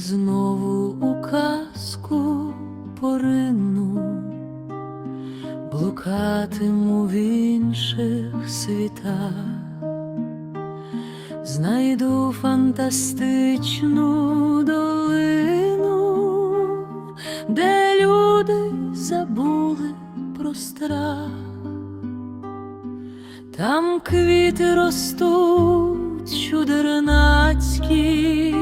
знову у казку порину, блукатиму в інших світах, знайду фантастичну долину, де люди забули про страх. Там квіти ростуть чудернацькі,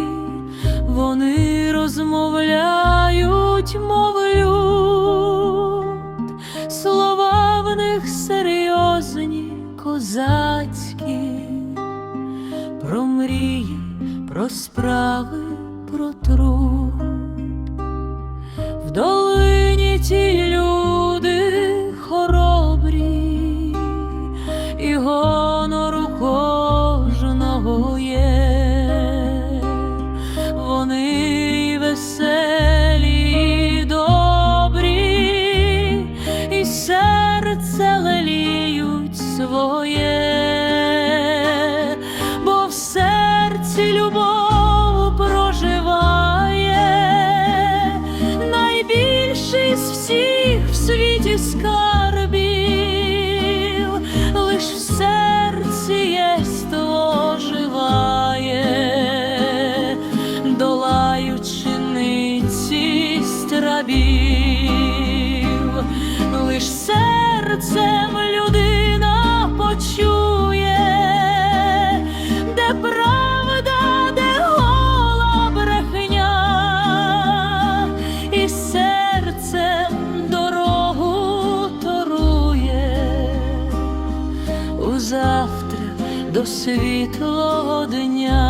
вони розмовляють, мов люд, слова в них серйозні, козацькі, про мрії, про справи, про труд. В долині ті люди до світлого дня.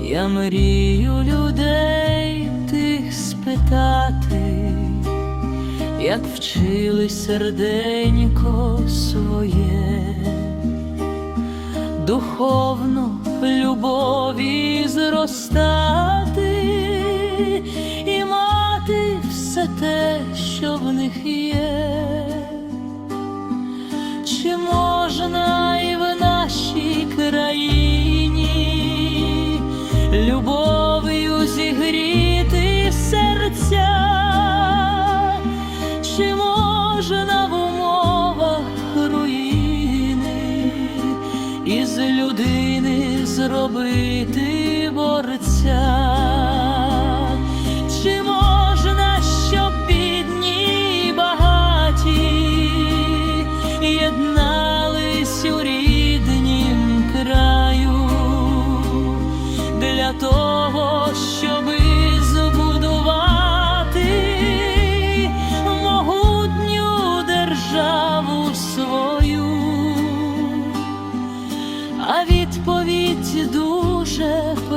Я мрію людей тих спитати, як вчили серденько своє, духовно любові зростати і мати все те, що в них є. Любов'ю зігріти серця? Чи можна в умовах руїни із людини зробити борця?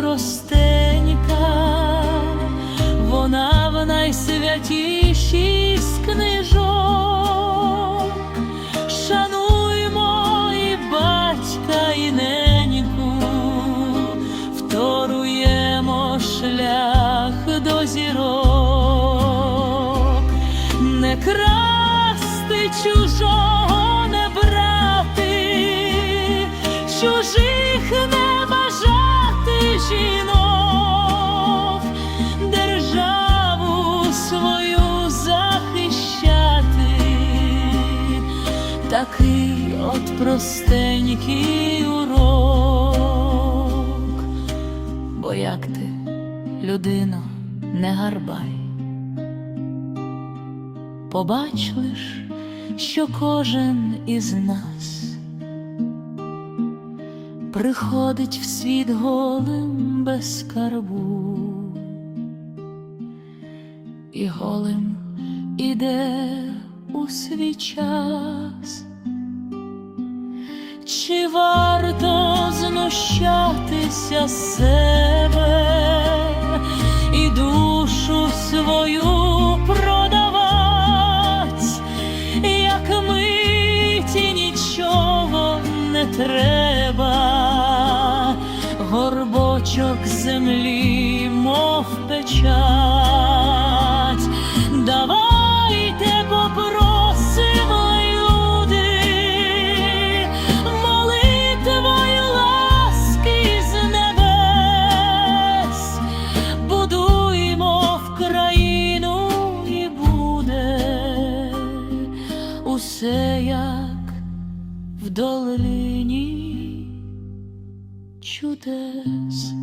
Простенька, вона в найсвятішій з книжок. Шануймо і батька, і неньку, вторуємо шлях до зірок, не красти чужого, простенький урок, бо як ти, людино, не гарбай. Побач лиш, що кожен із нас приходить в світ голим без скарбу, і голим іде у свій час. Чи варто знущатися з себе і душу свою продавать, як миті нічого не треба, горбочок землі, мов печать, долині чудес.